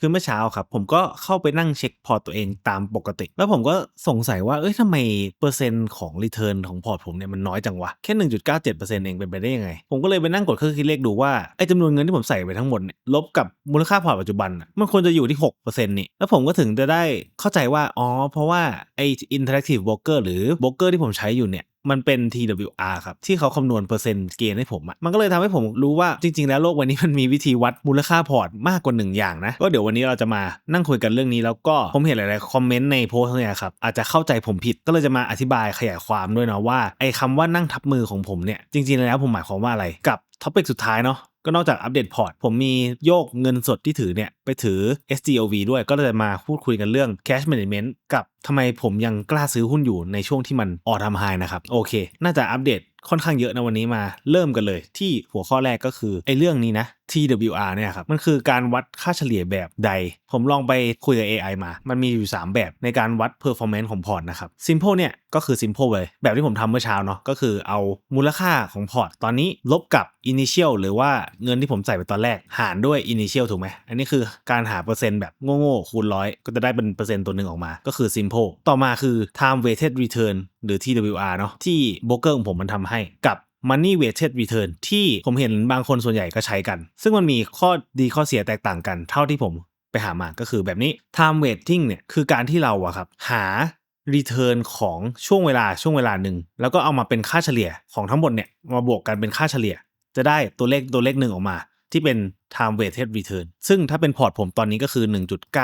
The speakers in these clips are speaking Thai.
คือเมื่อเช้าครับ ผมก็เข้าไปนั่งเช็คพอร์ตตัวเองตามปกติ แล้วผมก็สงสัยว่า เอ้ยทำไมเปอร์เซ็นต์ของรีเทิร์นของพอร์ตผมเนี่ยมันน้อยจังวะ แค่ 1.97%เองเป็นไปได้ยังไง ผมก็เลยไปนั่งกดเครื่องคิดเลขดูว่า ไอ้จำนวนเงินที่ผมใส่ไปทั้งหมดเนี่ยลบกับมูลค่าพอร์ตปัจจุบันมันควรจะอยู่ที่6%นี่แล้วผมก็ถึงจะได้เข้าใจว่าอ๋อเพราะว่าไอ้ interactive broker หรือ broker ที่ผมใช้อยู่เนี่ย มันเป็น TWR ครับ ที่เขาคำนวณเปอร์เซ็นต์เกณฑ์ให้ผมอะมันก็เลยทำให้ผมรู้ว่าจริง ๆ แล้วโลกวันนี้มันมีวิธีวัดมูลค่าพอร์ตมากกว่าหนึ่งอย่างนะ ก็เดี๋ยววันนี้เราจะมานั่งคุยกันเรื่องนี้ แล้วก็ผมเห็นหลายๆคอมเมนต์ในโพสต์เนี่ยครับอาจจะเข้าใจผมผิดก็เลยจะมาอธิบายขยายความด้วยนะว่าไอ้คำว่านั่งทับมือของผมเนี่ยจริง ๆ แล้วผมหมายความว่าอะไรกับท็อปิกสุดท้ายเนาะ ก็นอกจากอัปเดตพอร์ต ผมมีโยกเงินสดที่ถือเนี่ย ไปถือ SGOV ด้วยก็เลยมาพูดคุยกันเรื่อง cash management กับทำไมผมยังกล้าซื้อหุ้นอยู่ในช่วงที่มันออทำไฮนะครับ โอเค น่าจะอัปเดตค่อนข้างเยอะนะวันนี้มาเริ่มกันเลย ที่หัวข้อแรกก็คือไอ้เรื่องนี้นะ TWR เนี่ยครับมันคือการวัดค่าเฉลี่ยแบบใด ผมลองไปคุยกับ AI มา มันมีอยู่ 3 แบบในการวัด performance ของพอร์ตนะครับ simple เนี่ยก็คือ simple เลย แบบที่ผมทำเมื่อเช้าเนาะก็คือเอามูลค่าของพอร์ตตอนนี้ลบกับ initial หรือว่าเงินที่ผมใส่ไปตอนแรกหารด้วย initial ถูกไหมอันนี้คือการหาเปอร์เซ็นต์แบบโง่ๆคูณร้อยก็จะได้เป็นเปอร์เซ็นต์ตัวหนึ่งออกมา ก็คือ simple ต่อมาคือ time weighted return หรือ TWR เนาะที่โบรกเกอร์ของผมมันทำให้กับ Money Weighted Return ที่ผมเห็นบางคนส่วนใหญ่ก็ใช้กัน ซึ่งมันมีข้อดีข้อเสียแตกต่างกันเท่าที่ผมไปหามาก็คือแบบนี้ Time Weighting เนี่ยคือการที่เราอะครับหา Return ของช่วงเวลาช่วงเวลาหนึ่งแล้วก็เอามาเป็นค่าเฉลี่ยของทั้งหมดเนี่ยมาบวกกันเป็นค่าเฉลี่ย จะได้ตัวเลขตัวเลขหนึ่งออกมา ที่เป็น time weighted return ซึ่งถ้าเป็นพอร์ตผมตอนนี้ก็คือ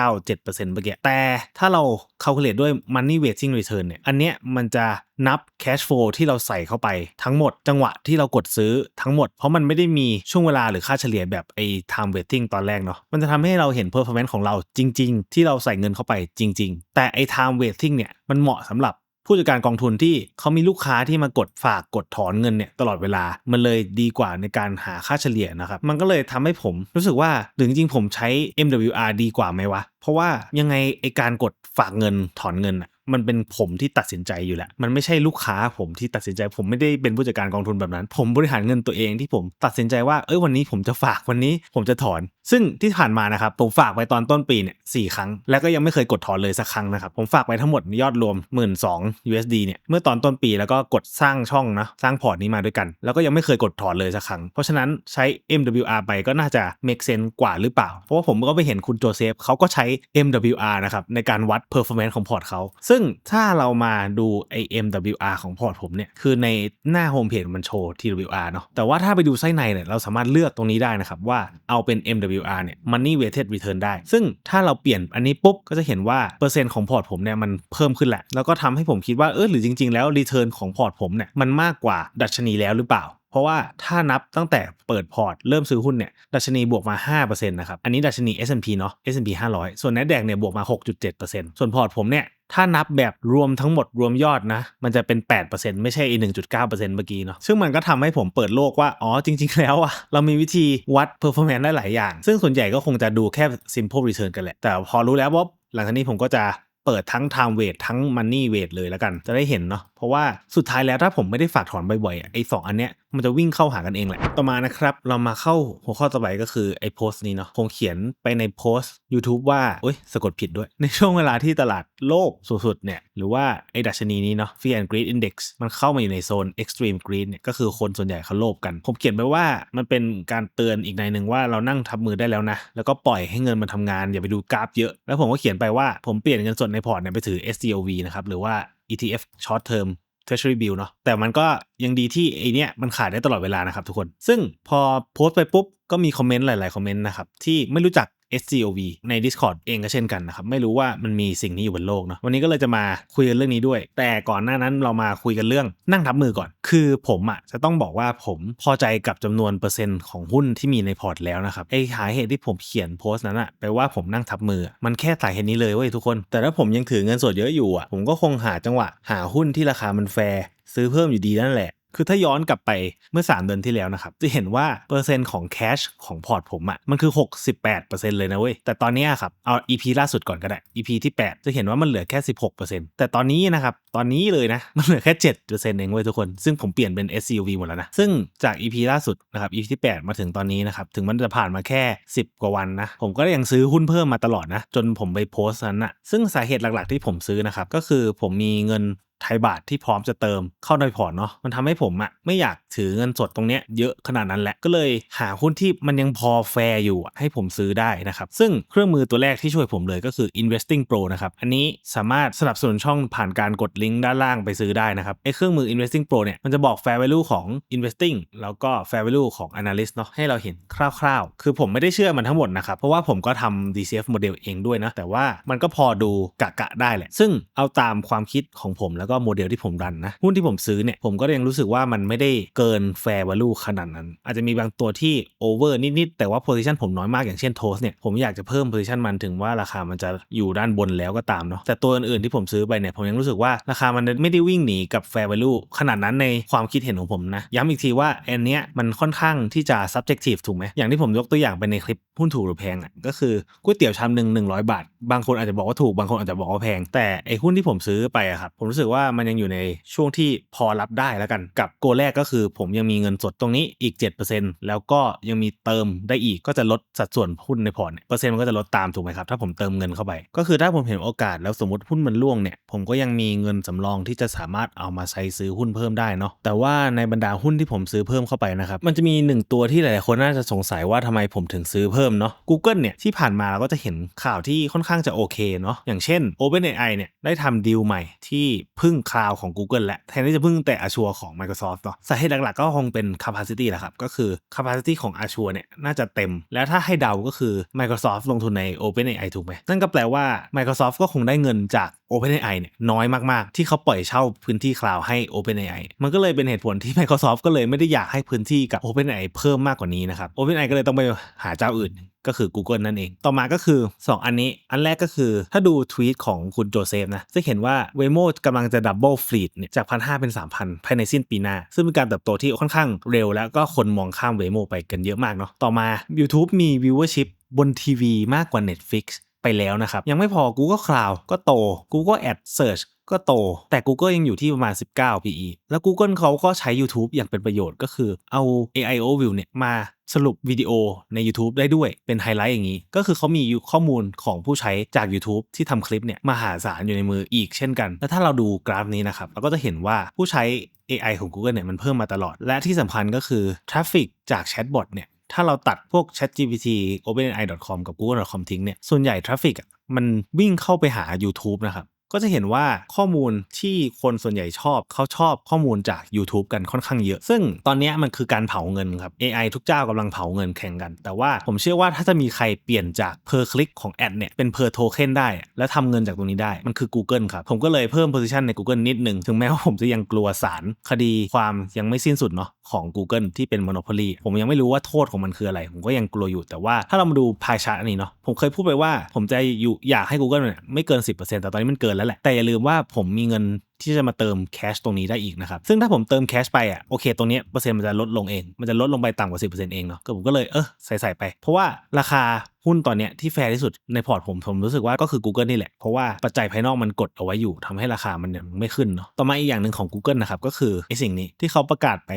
1.97%เมื่อกี้แต่ถ้าเรา calculate ด้วย money weighting return เนี่ย อันเนี้ยมันจะนับ cash flow ที่เราใส่เข้าไปทั้งหมดจังหวะที่เรากดซื้อทั้งหมด เพราะมันไม่ได้มีช่วงเวลาหรือค่าเฉลี่ยแบบไอ้ time weighting ตอนแรกเนาะมันจะทำให้เราเห็น performance ของเราจริง ๆ ที่เราใส่เงินเข้าไปจริง ๆ แต่ไอ้ time weighting เนี่ยมันเหมาะสำหรับ ผู้จัดการกองทุนที่เขามีลูกค้าที่มากดฝากกดถอนเงินเนี่ยตลอดเวลา มันเลยดีกว่าในการหาค่าเฉลี่ยนะครับ มันก็เลยทำให้ผมรู้สึกว่าหรือจริงๆผมใช้ MWR ดีกว่าไหมวะ เพราะว่ายังไงไอการกดฝากเงินถอนเงินอะมันเป็นผมที่ตัดสินใจอยู่แหละ มันไม่ใช่ลูกค้าผมที่ตัดสินใจ ผมไม่ได้เป็นผู้จัดการกองทุนแบบนั้น ผมบริหารเงินตัวเองที่ผมตัดสินใจว่า เอ้ยวันนี้ผมจะฝากวันนี้ผมจะถอน ซึ่งที่ผ่านมานะครับ ผมฝากไปตอนต้นปีเนี่ยสี่ครั้ง แล้วก็ยังไม่เคยกดถอนเลยสักครั้งนะครับ ผมฝากไปทั้งหมดยอดรวม 1 2 0 0 USD เนี่ย เมื่อตอนต้นปีแล้วก็กดสร้างช่องนะ สร้างพอร์ตนี้มาด้วยกัน แล้วก็ยังไม่เคยกดถอนเลยสักครั้ง เพราะฉะนั้นใช้ MWR ไปก็น่าจะ make sense กว่าหรือเปล่า เพราะว่าผมก็ไปเห็นคุณโจเซฟเขาก็ใช้ MWR นะครับในการวัด performance ของพอร์ตเขา ซึ่งถ้าเรามาดูไอ MWR ของพอร์ตผมเนี่ย คือในหน้าโฮมเพจมันโชว์ TWR เนาะ แต่ว่าถ้าไปดูไส้ในเนี่ย เราสามารถเลือกตรงนี้ได้นะครับ ว่าเอาเป็น MWR เนี่ย Money Weighted Return ได้ ซึ่งถ้าเราเปลี่ยนอันนี้ปุ๊บ ก็จะเห็นว่าเปอร์เซ็นต์ของพอร์ตผมเนี่ยมันเพิ่มขึ้นแหละ แล้วก็ทำให้ผมคิดว่าเออหรือจริง ๆ แล้ว Return ของพอร์ตผมเนี่ยมันมากกว่าดัชนีแล้วหรือเปล่า เพราะว่าถ้านับตั้งแต่เปิดพอร์ตเริ่มซื้อหุ้นเนี่ยดัชนีบวกมา 5%นะครับ อันนี้ดัชนี S&P เนาะ S&P 500 ส่วน NASDAQ เนี่ยบวกมา 6.7%ส่วนพอร์ตผมเนี่ยถ้านับแบบรวมทั้งหมดรวมยอดนะ มันจะเป็น 8%ไม่ใช่อี1.9%เมื่อกี้เนาะซึ่งมันก็ทำให้ผมเปิดโลกว่า อ๋อ จริง ๆ แล้วอะเรามีวิธีวัด performance ได้หลายอย่าง ซึ่งส่วนใหญ่ก็คงจะดูแค่ simple return กันแหละ แต่พอรู้แล้วว่าหลังจากนี้ผมก็จะเปิดทั้ง time weight ทั้ง money weight เลยแล้วกัน จะได้เห็นเนาะ ราะว่าสุดท้ายแล้วถ้าผมไม่ได้ฝากถอนบ่อยๆไอ้สองอันเนี้ยมันจะวิ่งเข้าหากันเองแหละ ต่อมานะครับ เรามาเข้าหัวข้อต่อไปก็คือไอ้โพสต์นี้เนาะผมเขียนไปในโพสต์ YouTube ว่าโอ้ยสะกดผิดด้วย ในช่วงเวลาที่ตลาดโลกสุดๆเนี่ยหรือว่าไอ้ดัชนีนี้เนาะ Fear and Greed Index มันเข้ามาอยู่ในโซน Extreme Greed เนี่ยก็คือคนส่วนใหญ่เขาโลภกัน ผมเขียนไปว่ามันเป็นการเตือนอีกในหนึ่งว่าเรานั่งทับมือได้แล้วนะ แล้วก็ปล่อยให้เงินมันทำงาน อย่าไปดูกราฟเยอะ แล้วผมก็เขียนไปว่าผมเปลี่ยนเงินสดในพอร์ตเนี่ยไปถือ SCOV นะครับหรือว่า ETF Short Term Treasury Bill เนาะแต่มันก็ยังดีที่ไอเนี้ยมันขายได้ตลอดเวลานะครับทุกคน ซึ่งพอโพสต์ไปปุ๊บ ก็มีคอมเมนต์หลาย ๆ คอมเมนต์นะครับ ที่ไม่รู้จัก SCOV ใน Discord เองก็เช่นกันนะครับ ไม่รู้ว่ามันมีสิ่งนี้อยู่บนโลกเนาะวันนี้ก็เลยจะมาคุยกันเรื่องนี้ด้วย แต่ก่อนหน้านั้นเรามาคุยกันเรื่องนั่งทับมือก่อน คือผมอะ่ะจะต้องบอกว่าผมพอใจกับจำนวนเปอร์เซ็นต์ของหุ้นที่มีในพอร์ตแล้วนะครับไอหาเหตุที่ผมเขียนโพสต์นั้นอะแปลว่าผมนั่งทับมือ มันแค่สาเหตุนี้เลยเว้ยทุกคน แต่ถ้าผมยังถือเงินสดเยอะอยู่อะผมก็คงหาจังหวะหาหุ้นที่ราคามันแฟร์ซื้อเพิ่มอยู่ดีนั่นแหละ คือถ้าย้อนกลับไปเมื่อ 3 เดือนที่แล้วนะครับ จะเห็นว่าเปอร์เซ็นต์ของแคชของพอร์ตผมอะ่ะมันคือ 68%เลยนะเว้ย แต่ตอนนี้ครับ เอา EP ล่าสุดก่อนก็ได้ EP ที่ 8 จะเห็นว่ามันเหลือแค่ 16%แต่ตอนนี้นะครับ ตอนนี้เลยนะ มันเหลือแค่7%เองเว้ยทุกคน ซึ่งผมเปลี่ยนเป็น SCV หมดแล้วนะ ซึ่งจาก EP ล่าสุดนะครับ EP ที่ 8 มาถึงตอนนี้นะครับ ถึงมันจะผ่านมาแค่ 10 กว่าวันนะ ผมก็ยังซื้อหุ้นเพิ่มมาตลอดนะ จนผมไปโพสต์นั้นนะซึ่งสาเหตุหลักๆที่ผมซื้อนะครับก็คือผมมีเงิน ไทยบาทที่พร้อมจะเติมเข้าในพอร์ตเนาะมันทำให้ผมอะไม่อยากถือเงินสดตรงเนี้ยเยอะขนาดนั้นแหละก็เลยหาหุ้นที่มันยังพอแฟร์อยู่ให้ผมซื้อได้นะครับซึ่งเครื่องมือตัวแรกที่ช่วยผมเลยก็คือ investing pro นะครับอันนี้สามารถสนับสนุนช่องผ่านการกดลิงก์ด้านล่างไปซื้อได้นะครับไอ้เครื่องมือ investing pro เนี่ยมันจะบอก fair value ของ investing แล้วก็ fair value ของ analyst เนาะให้เราเห็นคร่าวๆ คือผมไม่ได้เชื่อมันทั้งหมดนะครับเพราะว่าผมก็ทำ DCF model เองด้วยนะแต่ว่ามันก็พอดูกะกะได้แหละซึ่งเอาตามความคิดของผมแล้วก็โมเดลที่ผมรันนะ หุ้นที่ผมซื้อเนี่ยผมก็ยังรู้สึกว่ามันไม่ได้เกิน fair value ขนาดนั้น อาจจะมีบางตัวที่ over นิดๆแต่ว่า position ผมน้อยมากอย่างเช่น Toast เนี่ยผมอยากจะเพิ่ม position มันถึงว่าราคามันจะอยู่ด้านบนแล้วก็ตามเนาะแต่ตัวอื่นๆที่ผมซื้อไปเนี่ยผมยังรู้สึกว่าราคามันไม่ได้วิ่งหนีกับ fair value ขนาดนั้นในความคิดเห็นของผมนะ ย้ำอีกทีว่าอันเนี้ยมันค่อนข้างที่จะ subjective ถูกไหมอย่างที่ผมยกตัวอย่างไปในคลิปหุ้นถูกหรือแพงอะก็คือก๋วยเตี๋ยวชามหนึ่งหนึ่งร้อยบาท บางคนอาจจะบอกว่าถูกบางคนอาจจะบอกว่าแพง แต่ไอหุ้นที่ผมซื้อไปอะครับผมรู้สึกว่ามันยังอยู่ในช่วงที่พอรับได้แล้วกัน กับโกแรกก็คือ ผมยังมีเงินสดตรงนี้อีก 7%แล้วก็ยังมีเติมได้อีกก็จะลดสัดส่วนหุ้นในพอร์ตเนี่ยเปอร์เซ็นต์มันก็จะลดตามถูกไหมครับถ้าผมเติมเงินเข้าไป ก็คือถ้าผมเห็นโอกาสแล้วสมมติหุ้นมันร่วงเนี่ยผมก็ยังมีเงินสำรองที่จะสามารถเอามาใช้ซื้อหุ้นเพิ่มได้เนาะแต่ว่าในบรรดาหุ้นที่ผมซื้อเพิ่มเข้าไปนะครับมันจะมีหนึ่งตัวที่หลายๆคนน่าจะสงสัยว่าทำไมผมถึงซื้อเพิ่มเนาะ Google เนี่ยที่ผ่านมาเราก็จะเห็นข่าวที่ค่อนข้างจะโอเคเนาะอย่างเช่น OpenAI เนี่ยได้ทำดีลใหม่ที่พึ่งคลาวของ Google แหละแทนที่จะพึ่งแต่ Azure ของ Microsoft เนาะสาเหตุหลักๆ ก็คงเป็น capacity แหละครับก็คือ capacity ของ Azure เนี่ยน่าจะเต็ม แล้วถ้าให้เดาก็คือ Microsoft ลงทุนใน OpenAI ถูกไหมนั่นก็แปลว่า Microsoft ก็คงได้เงินจาก OpenAI เนี่ยน้อยมากๆ ที่เขาปล่อยเช่าพื้นที่คลาวให้ OpenAI มันก็เลยเป็นเหตุผลที่ Microsoft ก็เลยไม่ได้อยากให้พื้นที่กับ OpenAI เพิ่มมากกว่านี้นะครับ OpenAI ก็เลยต้องไปหาเจ้าอื่น ก็คือ Google นั่นเอง ต่อมาก็คือ 2 อันนี้ อันแรกก็คือ ถ้าดูทวีตของคุณโจเซฟนะ จะเห็นว่า Waymo กำลังจะดับเบิลฟลีดเนี่ยจาก1,500เป็น 3,000 ภายในสิ้นปีหน้า ซึ่งเป็นการเติบโตที่ค่อนข้างเร็ว แล้วก็คนมองข้าม Waymo ไปกันเยอะมากเนาะ ต่อมา YouTube มี viewership บนทีวีมากกว่า Netflix ไปแล้วนะครับ ยังไม่พอ Google Cloud ก็โต Google Ad Search ก็โต แต่ Google ยังอยู่ที่ประมาณ 19 PE แล้ว Google เขาก็ใช้ YouTube อย่างเป็นประโยชน์ก็คือเอา AIO View เนี่ยมา สรุปวิดีโอใน YouTube ได้ด้วยเป็นไฮไลท์อย่างนี้ ก็คือเขามีข้อมูลของผู้ใช้จาก YouTube ที่ทำคลิปเนี่ยมหาศาลอยู่ในมืออีกเช่นกัน แล้วถ้าเราดูกราฟนี้นะครับเราก็จะเห็นว่าผู้ใช้ AI ของ Google เนี่ยมันเพิ่มมาตลอด และที่สำคัญก็คือทราฟฟิกจากแชทบอทเนี่ยถ้าเราตัดพวก ChatGPT OpenAI.com กับ Google.com ทิ้งเนี่ยส่วนใหญ่ทราฟฟิกมันวิ่งเข้าไปหา YouTube นะครับ ก็จะเห็นว่าข้อมูลที่คนส่วนใหญ่ชอบเขาชอบข้อมูลจาก YouTube กันค่อนข้างเยอะ ซึ่งตอนนี้มันคือการเผาเงินครับ AI ทุกเจ้ากำลังเผาเงินแข่งกัน แต่ว่าผมเชื่อว่าถ้าจะมีใครเปลี่ยนจาก per click ของแอดเนี่ยเป็น per token ได้ แล้วทำเงินจากตรงนี้ได้มันคือ Google ครับ ผมก็เลยเพิ่ม position ใน Google นิดหนึ่งถึงแม้ว่าผมจะยังกลัวสารคดีความยังไม่สิ้นสุดเนาะของ Google ที่เป็น monopoly ผมยังไม่รู้ว่าโทษของมันคืออะไร ผมก็ยังกลัวอยู่แต่ว่าถ้าเรามาดูพายชาร์ตอันนี้เนาะผมเคยพูดไปว่าผมจะอยู่อยากให้ Google เนี่ยไม่เกิน 10%แต่ตอนนี้มันเกินแล้วแหละ แต่อย่าลืมว่าผมมีเงินที่จะมาเติมแคชตรงนี้ได้อีกนะครับ ซึ่งถ้าผมเติมแคชไปอะโอเคตรงนี้เปอร์เซ็นต์มันจะลดลงเอง มันจะลดลงไปต่ำกว่า 10%เองเนาะก็ผมก็เลยเออใส่ใส่ไป เพราะว่าราคา หุ้นตอนเนี้ยที่แฟร์ที่สุดในพอร์ตผมผมรู้สึกว่าก็คือ Google นี่แหละ เพราะว่าปัจจัยภายนอกมันกดเอาไว้อยู่ทำให้ราคามันเนี่ยไม่ขึ้นเนาะต่อมาอีกอย่างหนึ่งของ Google นะครับก็คือไอสิ่งนี้ที่เขาประกาศไป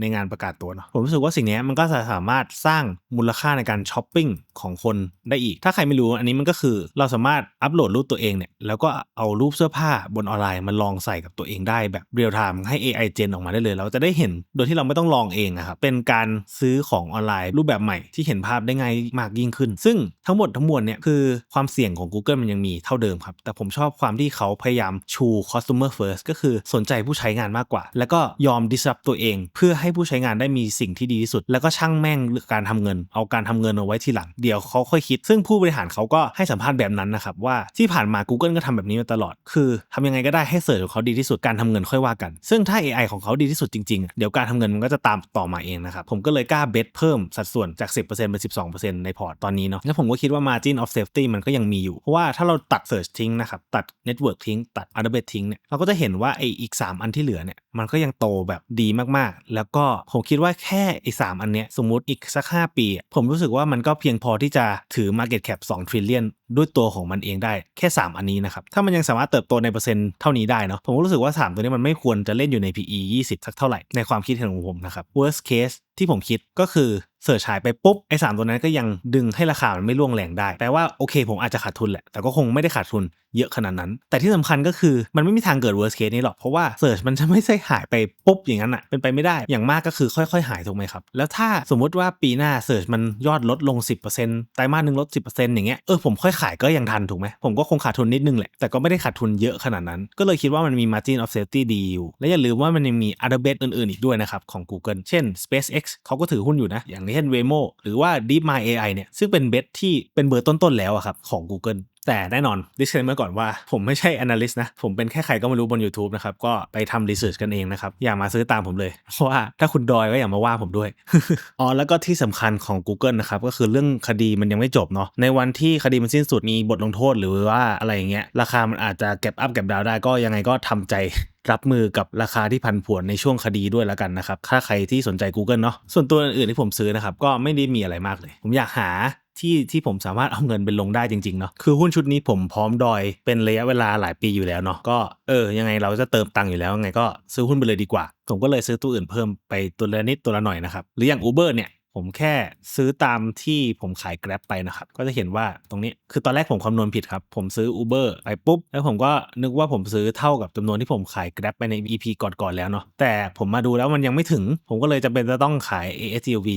ในงานประกาศตัวเนาะผมรู้สึกว่าสิ่งนี้มันก็สามารถสร้างมูลค่าในการช้อปปิ้งของคนได้อีก ถ้าใครไม่รู้อันนี้มันก็คือเราสามารถอัปโหลดรูปตัวเองเนี่ยแล้วก็เอารูปเสื้อผ้าบนออนไลน์มาลองใส่กับตัวเองได้แบบเรียลไทม์ให้ AI เจนออกมาได้เลยเราจะได้เห็นโดยที่เราไม่ต้องลองเองนะครับเป็นการซื้อของออนไลน์รูปแบบใหม่ที่เห็นภาพได้ง่ายมากยิ่งขึ้นซึ่งทั้งหมดทั้งมวลเนี่ยคือความเสี่ยงของ Google มันยังมีเท่าเดิมครับ แต่ผมชอบความที่เขาพยายามชู customer first ก็คือสนใจผู้ใช้งานมากกว่า แล้วก็ยอม disrupt ตัวเอง เพื่อให้ผู้ใช้งานได้มีสิ่งที่ดีที่สุด แล้วก็ช่างแม่งการทำเงิน เอาการทำเงินเอาไว้ทีหลัง เดี๋ยวเขาค่อยคิด ซึ่งผู้บริหารเขาก็ให้สัมภาษณ์แบบนั้นนะครับว่าที่ผ่านมา Google ก็ทำแบบนี้มาตลอด คือทำยังไงก็ได้ให้เสิร์ชของเขาดีที่สุดการทำเงินค่อยว่ากัน ซึ่งถ้า AI ของเขาดีที่สุดจริงๆ เดี๋ยวการทำเงินมันก็จะตามต่อมาเองนะครับผมก็เลยกล้าเบสเพิ่มสัดส่วนจาก 10%เป็น12%ในพอร์ตตอนนี้เนาะนาะแล้วผมก็คิดว่า margin of safety มันก็ยังมีอยู่ เพราะว่าถ้าเราตัด search ทิ้งนะครับ ตัด network ทิ้ง ตัด database ทิ้งเนี่ยเราก็จะเห็นว่าไออีก 3 อันที่เหลือเนี่ยมันก็ยังโตแบบดีมากๆ แล้วก็ผมคิดว่าแค่ไอ้สอันเนี้ยสมมติอีกสัก 5 ปี ผมรู้สึกว่ามันก็เพียงพอที่จะถือ market cap 2 trillion ด้วยตัวของมันเองได้แค่ 3 อันนี้นะครับ ถ้ามันยังสามารถเติบโตในเปอร์เซ็นต์เท่านี้ได้เนาะผมก็รู้สึกว่า 3 ตัวนี้มันไม่ควรจะเล่นอยู่ใน PE 20 สักเท่าไหร่ ในความคิดเห็นของผมนะครับ worst case ที่ผมคิดก็คือเสิร์ชหายไปปุ๊บไอ้สตัวนั้นก็ยังดึงให้ราคามันไม่ร่วงแรงได้แปลว่าโอเค ผมอาจจะขาดทุนแหละแต่ก็คงไม่ได้ขาดทุนเยอะขนาดนั้น แต่ที่สำคัญก็คือมันไม่มีทางเกิด worst case นี้หรอก เพราะว่าเสิร์ชมันจะไม่ใช่หายไปปุ๊บอย่างนั้นอะเป็นไปไม่ได้ อย่างมากก็คือค่อยๆ หายถูกไหมครับ แล้วถ้าสมมุติว่าปีหน้าเสิร์ชมันยอดลดลง 10%ไตรมาสหนึ่งลด 10%อย่างเงี้ย เออผมค่อยขายก็ยังทันถูกไหม ผมก็คงขาดทุนนิดนึงแหละ แต่ก็ไม่ได้ขาดทุนเยอะขนาดนั้น ก็เลยคิดว่ามันมี margin of safety ดีอยู่ และอย่าลืมว่ามันยังมี other bet อื่นๆ อีกด้วยนะครับของ Google เช่น SpaceX เขาก็ถือหุ้นอยู่นะ อย่างเช่น Waymo หรือว่า DeepMind AI เนี่ยซึ่งเป็นเบสที่เป็นเบอร์ต้นๆแล้วอะครับของ Google แต่แน่นอน disclaimer ก่อนว่าผมไม่ใช่ analyst นะ ผมเป็นแค่ใครก็ไม่รู้บน YouTube นะครับ ก็ไปทำ research กันเองนะครับ อย่ามาซื้อตามผมเลย เพราะว่าถ้าคุณดอยก็อย่ามาว่าผมด้วย อ๋อ แล้วก็ที่สำคัญของ Google นะครับ ก็คือเรื่องคดีมันยังไม่จบเนาะ ในวันที่คดีมันสิ้นสุดมีบทลงโทษหรือว่าอะไรอย่างเงี้ย ราคามันอาจจะเก็บอัพเก็บดาวได้ก็ยังไงก็ทำใจรับมือกับราคาที่พันผวนในช่วงคดีด้วยแล้วกันนะครับ ถ้าใครที่สนใจ Google เนาะ ส่วนตัวอื่นๆที่ผมซื้อนะครับ ก็ไม่ได้มีอะไรมากเลย ผมอยากหา ที่ที่ผมสามารถเอาเงินไปลงได้จริงๆเนาะคือหุ้นชุดนี้ผมพร้อมดอยเป็นระยะเวลาหลายปีอยู่แล้วเนาะก็เออยังไงเราจะเติมตังค์อยู่แล้วไงก็ซื้อหุ้นไปเลยดีกว่า ผมก็เลยซื้อตัวอื่นเพิ่มไปตัวละนิดตัวละหน่อยนะครับหรืออย่าง Uber เนี่ยผมแค่ซื้อตามที่ผมขาย Grab ไปนะครับ ก็จะเห็นว่าตรงนี้คือตอนแรกผมคำนวณผิดครับ ผมซื้อ Uber ไปปุ๊บ แล้วผมก็นึกว่าผมซื้อเท่ากับจำนวนที่ผมขาย Grab ไปใน EP ก่อนๆแล้วเนาะแต่ผมมาดูแล้วมันยังไม่ถึง ผมก็เลยจะเป็นจะต้องขาย ASTV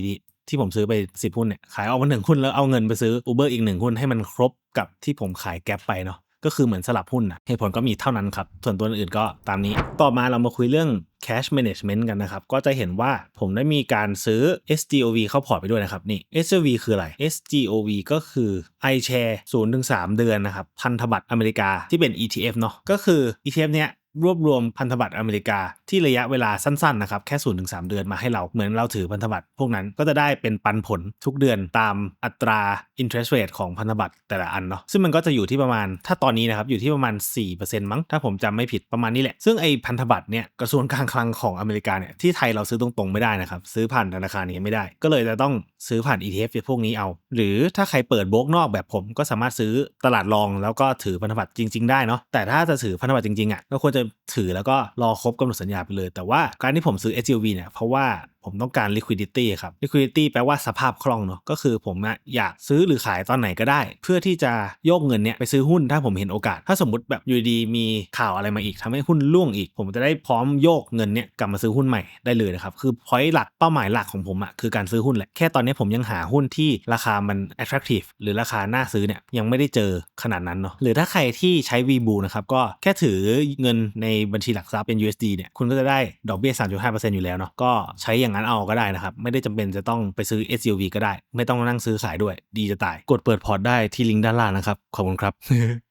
ที่ผมซื้อไป10หุ้นเนี่ยขายออกมาหนึ่งหุ้นแล้วเอาเงินไปซื้อ Uber อีกหนึ่งหุ้นให้มันครบกับที่ผมขายแก๊ปไปเนาะก็คือเหมือนสลับหุ้นนะเหตุผลก็มีเท่านั้นครับ ส่วนตัวอื่นก็ตามนี้ ต่อมาเรามาคุยเรื่อง cash management กันนะครับ ก็จะเห็นว่าผมได้มีการซื้อ SGOV เข้าพอร์ตไปด้วยนะครับนี่ SGOV คืออะไร SGOV ก็คือ iShare 0-3 เดือนนะครับ พันธบัตรอเมริกาที่เป็น ETF เนาะก็คือ ETF เนี้ย รวบรวมพันธบัตรอเมริกาที่ระยะเวลาสั้นๆนะครับแค่0ูนถึงสเดือนมาให้เราเหมือนเราถือพันธบัตรพวกนั้นก็จะได้เป็นปันผลทุกเดือนตามอัตรา interest rate ของพันธบัตรแต่ละอันเนาะซึ่งมันก็จะอยู่ที่ประมาณถ้าตอนนี้นะครับอยู่ที่ประมาณ 4%มั้งถ้าผมจำไม่ผิดประมาณนี้แหละ ซึ่งไอ้พันธบัตรเนี่ยกระทรวงการคลังของอเมริกาเนี่ยที่ไทยเราซื้อตรงๆไม่ได้นะครับซื้อผ่านธนาคารนี้ไม่ได้ ก็เลยจะต้องซื้อผ่าน ETF พวกนี้เอา หรือถ้าใครเปิดโบกนอกแบบผมก็สามารถซื้อตลาดรองแล้วก็ถือพันธบัตรจริง ๆ ได้เนาะแต่ถ้าจะถือพันธบัตรจริงๆอะก็ควรจะถือแล้วก็รอครบกำหนดสัญญาไปเลย แต่ว่าการที่ผมซื้อ SUV เนี่ยเพราะว่า ผมต้องการ liquidity ครับ liquidity แปลว่าสภาพคล่องเนาะก็คือผมอยากซื้อหรือขายตอนไหนก็ได้ เพื่อที่จะโยกเงินเนี่ยไปซื้อหุ้นถ้าผมเห็นโอกาส ถ้าสมมติแบบอยู่ดีมีข่าวอะไรมาอีกทำให้หุ้นล่วงอีก ผมจะได้พร้อมโยกเงินเนี่ยกลับมาซื้อหุ้นใหม่ได้เลยนะครับคือ point หลักเป้าหมายหลักของผมอะคือการซื้อหุ้นแหละแค่ตอนนี้ผมยังหาหุ้นที่ราคามัน attractive หรือราคาน่าซื้อเนี่ยยังไม่ได้เจอขนาดนั้นเนาะหรือถ้าใครที่ใช้ v b o นะครับก็แค่ถือเงินในบัญชีหลักทรัพย์เป็น USD เนี่ยคุณก็จะได้ดอกเบี้ย3.5%อยู่แล้วเนาะก็ใช้อย่างนั้นเอาก็ได้นะครับ ไม่ได้จำเป็นจะต้องไปซื้อ SUV ก็ได้ ไม่ต้องนั่งซื้อขายด้วย ดีจะตาย กดเปิดพอร์ตได้ที่ลิงก์ด้านล่างนะครับ ขอบคุณครับ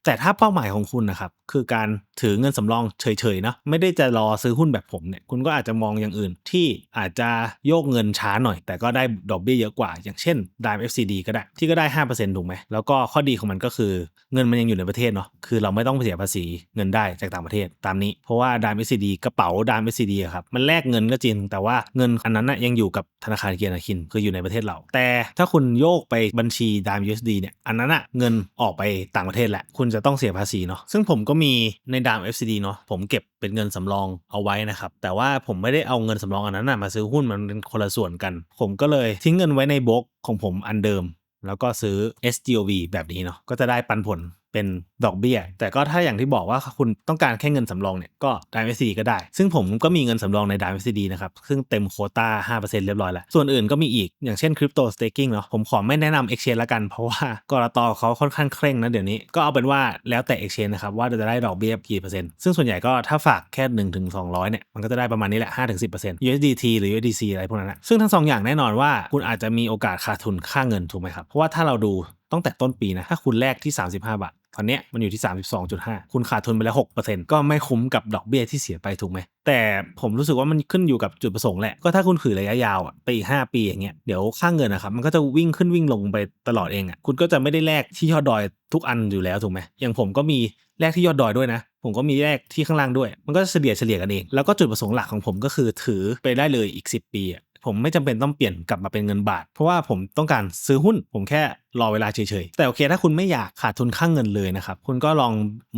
แต่ถ้าเป้าหมายของคุณนะครับ คือการถือเงินสำรองเฉยๆเนาะไม่ได้จะรอซื้อหุ้นแบบผมเนี่ยคุณก็อาจจะมองอย่างอื่นที่อาจจะโยกเงินช้าหน่อย แต่ก็ได้ดอกเบี้ยเยอะกว่า อย่างเช่น Dime FCD ก็ได้ที่ก็ได้ 5%ถูกไหมแล้วก็ข้อดีของมันก็คือเงินมันยังอยู่ในประเทศเนาะคือเราไม่ต้องเสียภาษีเงินได้จากต่างประเทศตามนี้ เพราะว่า Dime FCD กระเป๋า Dime FCD ครับมันแลกเงินก็จริง แต่ว่าเงินอันนั้นนะยังอยู่กับธนาคารเกียรติคินคืออยู่ในประเทศเรา แต่ถ้าคุณโยกไปบัญชี Dime USD เนี่ยอันนั้นอะเงินออกไปต่างประเทศแหละคุณจะต้องเสียภาษีเนาะซึ่งผมก็มีในดาม FCD เนาะผมเก็บเป็นเงินสำรองเอาไว้นะครับแต่ว่าผมไม่ได้เอาเงินสำรองอันนั้นมาซื้อหุ้นมันเป็นคนละส่วนกัน ผมก็เลยทิ้งเงินไว้ในบล็อกของผมอันเดิม แล้วก็ซื้อ SGOV แบบนี้เนาะก็จะได้ปันผล เป็นดอกเบี้ย แต่ก็ถ้าอย่างที่บอกว่าคุณต้องการแค่เงินสำรองเนี่ยก็ Dime SCD ก็ได้ ซึ่งผมก็มีเงินสำรองใน Dime SCD นะครับ ซึ่งเต็มโคต้า 5%เรียบร้อยแล้ว ส่วนอื่นก็มีอีกอย่างเช่น Crypto Staking เนาะผมขอไม่แนะนำ Exchange ละกัน เพราะว่ากรตเขาค่อนข้างเคร่งนะเดี๋ยวนี้ก็เอาเป็นว่าแล้วแต่ Exchange นะครับว่าจะได้ดอกเบี้ยกี่เปอร์เซ็นต์ซึ่งส่วนใหญ่ก็ถ้าฝากแค่1ถึง200เนี่ยมันก็จะได้ประมาณนี้แหละ5-10% USDT หรือ USDC อะไรพวกนั้นนะซึ่งทั้งสองอย่างแน่นอนว่าคุณอาจจะมีโอกาสขาดทุนค่าเงินถูกไหมครับเพราะว่าถ้าเราดูตั้งแต่ต้นปีนะถ้าคุณแลกที่ 35 บาท ตอนเนี้ยมันอยู่ที่ 32.5 คุณขาดทุนไปแล้ว 6%ก็ไม่คุ้มกับดอกเบี้ยที่เสียไปถูกไหม แต่ผมรู้สึกว่ามันขึ้นอยู่กับจุดประสงค์แหละ ก็ถ้าคุณถือระยะยาวอะไปอีก 5 ปีอย่างเงี้ย เดี๋ยวค่าเงินนะครับ มันก็จะวิ่งขึ้นวิ่งลงไปตลอดเองอะ คุณก็จะไม่ได้แลกที่ยอดดอยทุกอันอยู่แล้วถูกไหม อย่างผมก็มีแลกที่ยอดดอยด้วยนะ ผมก็มีแลกที่ข้างล่างด้วย มันก็เฉลี่ยเฉลี่ยกันเอง แล้วก็จุดประสงค์หลักของผมก็คือถือไปได้เลยอีก 10 ปีอะผมไม่จำเป็นต้องเปลี่ยนกลับมาเป็นเงินบาท เพราะว่าผมต้องการซื้อหุ้นผมแค่รอเวลาเฉยๆ แต่โอเคถ้าคุณไม่อยากขาดทุนค่างเงินเลยนะครับ คุณก็ลอง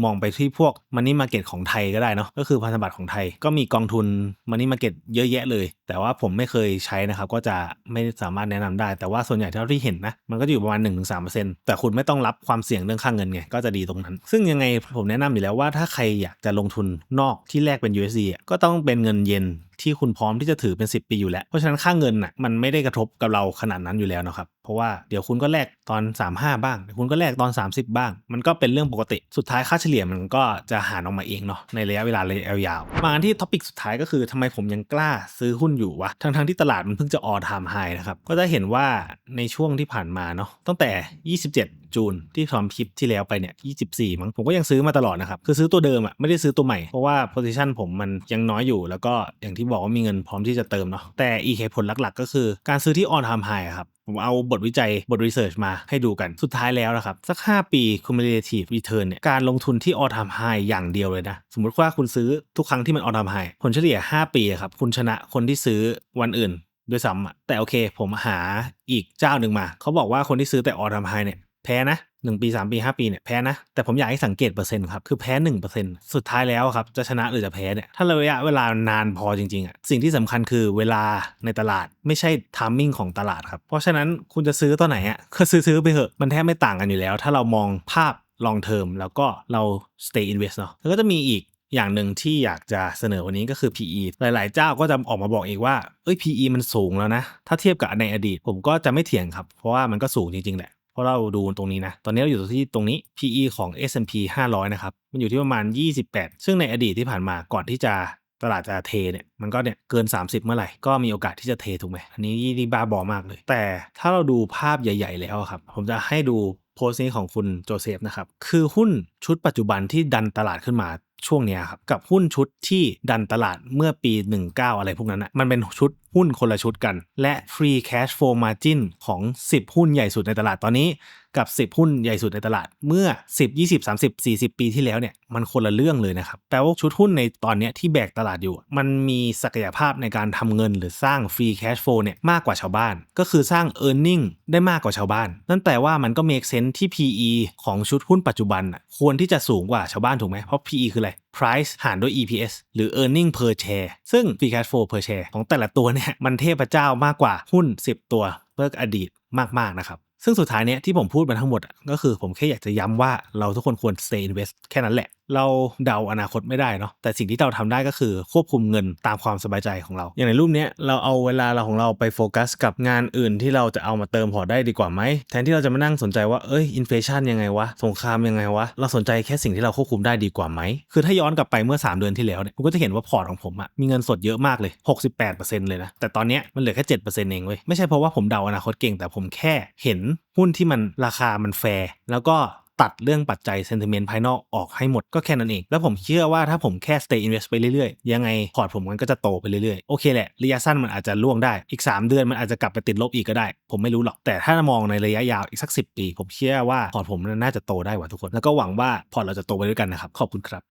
มองไปที่พวกมันนี่มาเก็ตของไทยก็ได้เนาะก็คือพันธบัตรของไทยก็มีกองทุนมันนี่มาเก็ตเยอะแยะเลย แต่ว่าผมไม่เคยใช้นะครับ ก็จะไม่สามารถแนะนำได้ แต่ว่าส่วนใหญ่เท่าที่เห็นนะมันก็อยู่ประมาณ 1-3%แต่คุณไม่ต้องรับความเสี่ยงเรื่องค่างเงินไงก็จะดีตรงนั้น ซึ่งยังไงผมแนะนำอยู่แล้วว่าถ้าใครอยากจะลงทุนนอกที่แลกเป็น USD อะก็ต้องเป็นเงินเยนที่คุณพร้อมที่จะถือเป็น 10 ปีอยู่แล้ว เพราะฉะนั้นค่าเงินน่ะมันไม่ได้กระทบกับเราขนาดนั้นอยู่แล้วนะครับเพราะว่าเดี๋ยวคุณก็แลกตอน 35 บ้างเดี๋ยวคุณก็แลกตอน 30 บ้าง มันก็เป็นเรื่องปกติสุดท้ายค่าเฉลี่ยมันก็จะหารออกมาเองเนาะในระยะเวลาระยะยาวๆมาที่ท็อปิกสุดท้ายก็คือทำไมผมยังกล้าซื้อหุ้นอยู่วะทั้งๆที่ตลาดมันเพิ่งจะออทามไฮนะครับก็จะเห็นว่าในช่วงที่ผ่านมาเนาะตั้งแต่ 27 จูนที่ทำคลิปที่แล้วไปเนี่ย24มั้งผมก็ยังซื้อมาตลอดนะครับ คือซื้อตัวเดิมอะไม่ได้ซื้อตัวใหม่ เพราะว่า position ผมมันยังน้อยอยู่ แล้วก็อย่างที่บอกว่ามีเงินพร้อมที่จะเติมเนาะแต่อีกเหตุผลหลักๆ ก็คือการซื้อที่ on time high อะครับผมเอาบทวิจัยบท research มาให้ดูกันสุดท้ายแล้วนะครับ สัก 5 ปี cumulative return เนี่ยการลงทุนที่ all time high อย่างเดียวเลยนะ สมมุติว่าคุณซื้อทุกครั้งที่มัน all time high ผลเฉลี่ย 5 ปีอะครับ คุณชนะคนที่ซื้อวันอื่นด้วยซ้ำแต่โอเคผมหาอีกเจ้าหนึ่งมา เขาบอกว่าคนที่ซื้อแต่ all time high เนี่ย แพ้นะ1ปี3ปี5ปีเนี่ยแพ้นะแต่ผมอยากให้สังเกตเปอร์เซ็นต์ครับคือแพ้1%สุดท้ายแล้วครับจะชนะหรือจะแพ้เนี่ยถ้าระยะเวลานานพอจริงๆอะสิ่งที่สำคัญคือเวลาในตลาดไม่ใช่ทามมิ่งของตลาดครับเพราะฉะนั้นคุณจะซื้อตัวไหนอะก็ซื้อๆไปเถอะมันแทบไม่ต่างกันอยู่แล้ว ถ้าเรามองภาพ long term แล้วก็เรา stay invest เนาะแล้วก็จะมีอีกอย่างหนึ่งที่อยากจะเสนอวันนี้ก็คือ PE หลาย ๆ เจ้าก็จะออกมาบอกเองว่า เอ้ย PE มันสูงแล้วนะ ถ้าเทียบกับในอดีต ผมก็จะไม่เถียงครับ เพราะว่ามันก็สูงจริง ๆ แหละ เพราะเราดูตรงนี้นะ ตอนนี้เราอยู่ที่ตรงนี้ PE ของ S&P 500 นะครับ มันอยู่ที่ประมาณ 28 ซึ่งในอดีตที่ผ่านมาก่อนที่จะตลาดจะเทเนี่ยมันก็เนี่ยเกิน 30 เมื่อไหร่ ก็มีโอกาสที่จะเทถูกไหมอันนี้นี่บ้าบอมากเลย แต่ถ้าเราดูภาพใหญ่ ๆ แล้วครับ ผมจะให้ดูโพสต์นี้ของคุณโจเซฟนะครับ คือหุ้นชุดปัจจุบันที่ดันตลาดขึ้นมา ช่วงเนี้ยครับกับหุ้นชุดที่ดันตลาดเมื่อปี 19 อะไรพวกนั้นอะมันเป็นชุดหุ้นคนละชุดกัน และ free cash flow margin ของ 10 หุ้นใหญ่สุดในตลาดตอนนี้ กับ 10 หุ้นใหญ่สุดในตลาดเมื่อ 10 20 30 40 ปีที่แล้วเนี่ยมันคนละเรื่องเลยนะครับแปลว่าชุดหุ้นในตอนนี้ที่แบกตลาดอยู่ มันมีศักยภาพในการทำเงินหรือสร้าง free cash flow เนี่ยมากกว่าชาวบ้าน ก็คือสร้าง earning ได้มากกว่าชาวบ้าน นั่นแปลว่ามันก็ make sense ที่ PE ของชุดหุ้นปัจจุบันน่ะควรที่จะสูงกว่าชาวบ้านถูกไหมเพราะ PE คืออะไร price หารด้วย EPS หรือ earning per share ซึ่ง free cash flow per share ของแต่ละตัวเนี่ยมันเทพเจ้ามากกว่าหุ้น 10 ตัวเมื่ออดีตมาก ๆ นะครับซึ่งสุดท้ายเนี้ยที่ผมพูดมาทั้งหมดก็คือผมแค่อยากจะย้ำว่าเราทุกคนควร stay invest แค่นั้นแหละเราเดาอนาคตไม่ได้เนาะแต่สิ่งที่เราทำได้ก็คือควบคุมเงินตามความสบายใจของเรา อย่างในรูปนี้เราเอาเวลาเราของเราไปโฟกัสกับงานอื่นที่เราจะเอามาเติมพอได้ดีกว่าไหมแทนที่เราจะมานั่งสนใจว่าเอ้ยอินเฟชันยังไงวะสงครามยังไงวะเราสนใจแค่สิ่งที่เราควบคุมได้ดีกว่าไหมคือถ้าย้อนกลับไปเมื่อ 3 เดือนที่แล้วเนี่ยคุณก็จะเห็นว่าพอร์ตของผมอะมีเงินสดเยอะมากเลย 68%เลยนะแต่ตอนเนี้ยมันเหลือแค่7%เองเว้ยไม่ใช่เพราะว่าผมเดาอนาคตเก่งแต่ผมแค่เห็นหุ้นที่มันราคามันแฟร์แล้วก็ ตัดเรื่องปัจจัย sentiment ภายนอกออกให้หมดก็แค่นั้นเอง แล้วผมเชื่อว่าถ้าผมแค่ stay invest ไปเรื่อยๆ ยังไงพอร์ตผมมันก็จะโตไปเรื่อยๆ โอเคแหละ ระยะสั้นมันอาจจะล่วงได้อีก 3 เดือนมันอาจจะกลับไปติดลบอีกก็ได้ ผมไม่รู้หรอก แต่ถ้ามองในระยะยาวอีกสัก 10 ปี ผมเชื่อว่าพอร์ตผมน่าจะโตได้กว่าทุกคน แล้วก็หวังว่าพอร์ตเราจะโตไปด้วยกันนะครับขอบคุณครับ